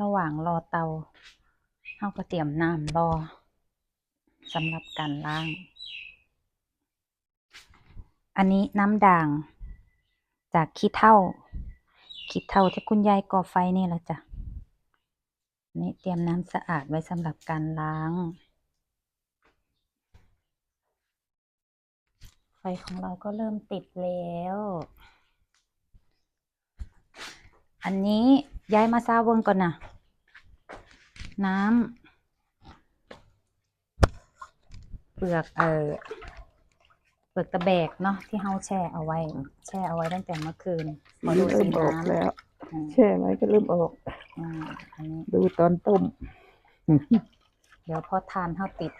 ระหว่างรอเตาเราก็เตรียมน้ำรอสำหรับการล้าง อันนี้น้ำด่าง จากขี้เถ้าขี้เถ้าที่คุณยายก่อไฟนี่แหละจ้ะนนี่เตรียมน้ำสะอาดไว้สำหรับการล้าง ไฟของเราก็เริ่มติดแล้ว อันนี้ย้ายมาซาเวิงก่อนนะ น้ำเปลือกเออเปลือกตะแบกเนาะที่เฮาแช่เอาไว้ แช่เอาไว้ตั้งแต่เมื่อคืนมาดูเริ่สีมออกน้ำแล้ว อืมแช่ไว้ก็เริ่มออก อืมอันนี้ ดูตอนต้ม เดี๋ยวพอทานเฮาติด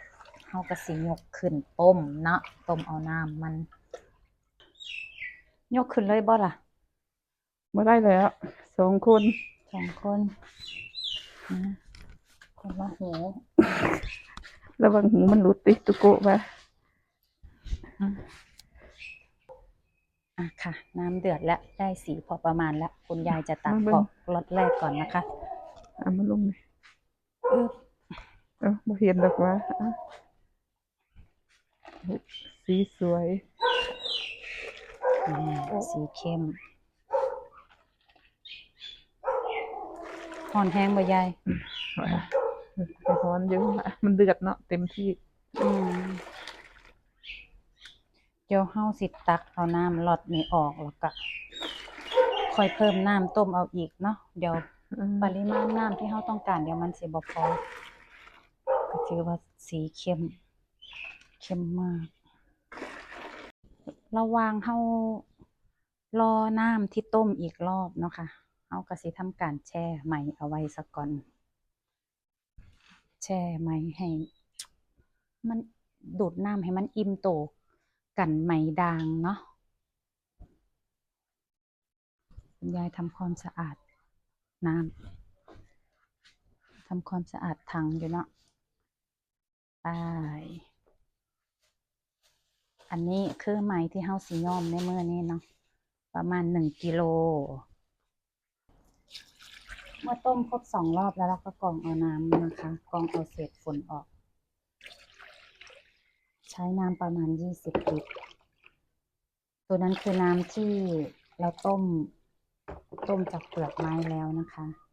เฮาก็สิยกขึ้นต้มเนาะต้มเอาน้ำมัน ยกขึ้นเลยบ่ล่ะมาได้แล้วสองคนสองคนนะ คนละหูระวังหูมันหลุดติตุโกะมาอืมอะค่ะ น้ำเดือดแล้วได้สีพอประมาณแล้ว คุณยายจะตักออกรสแรกก่อนนะคะเอามาลงเลยอึ๊บเออมาเห็นดอกว่าอะสีสวยอ่าสีเข้มหอนแห้งบ่ยายว่ะไป ร้อนเยอะอะมันเดือดเนาะเต็มที่ อืมเดี๋ยวเฮาสิตักเอาน้ำหลอดนี้ออกแล้วก็ค่อยเพิ่มน้ำต้มเอาอีกเนาะเดี๋ยวอืมปริมาณน้ำที่เราต้องการเดี๋ยวมันสิบ่พอก็ถือว่าสีเข้มเข้มมาก ระหว่างเฮารอน้ำที่ต้มอีกรอบเนาะค่ะเฮาก็สิทำการแช่ไหมเอาไว้สักก่อน แช่ไหมให้ มันดูดน้ำให้มันอิ่มโตกันไหมด่างเนาะคุณยายทำความสะอาดน้ำทำความสะอาดถังอยู่เนาะไปอันนี้คือไหมที่เฮาสิย้อมในมื้อนี้เนาะประมาณหนึ่งกิโล เมื่อต้มครบสองรอบแล้วเราก็กรองเอาน้ำนะคะ กรองเอาเศษฝุ่นออก ใช้น้ำประมาณยี่สิบลิตรตัวนั้นคือน้ำที่เราต้มต้มจากเปลือกไม้แล้วนะคะอะ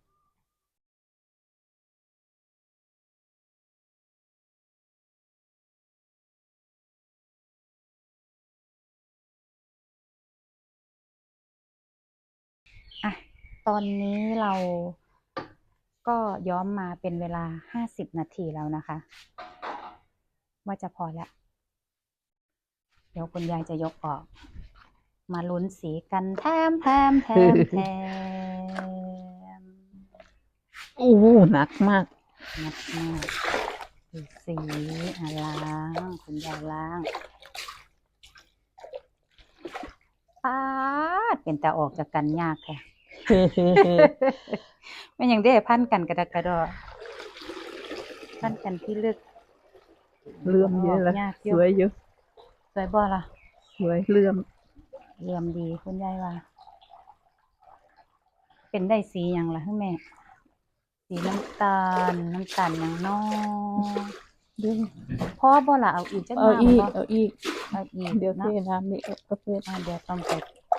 ตอนนี้เราก็ย้อมมาเป็นเวลาห้าสิบนาทีแล้วนะคะ ว่าจะพอแล้ว เดี๋ยวคุณยายจะยกออก มาลุ้นสีกันแทมแทมแทมแทมโอ้โหหนักมากนักมากดูสีอะล้างคุณยายล้างปาดเป็นแต่ออกจากกันยากค่ะไม่อย่างได้พันกันกระดกกระดอพันกันที่ลึกเลื่อมเยอะแล้วยากอสวยเยอะสวยบ่ล่ะสวยเลื่อมเรียมดีคุณยายว่า เป็นได้สีอย่างละให้แม่สีน้ำตาลน้ำตาลอย่างน้อยเลื่อมพ่อบ่ล่ะเอาอีกจักเอาน้ำอีกบ่เอาอีกเอาอีกเดี๋ยวเนาะเทน้ำนี่เอาก็เปิดอ่าเดี๋ยวต้องไป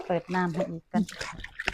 เปิดน้ำให้อีกกัน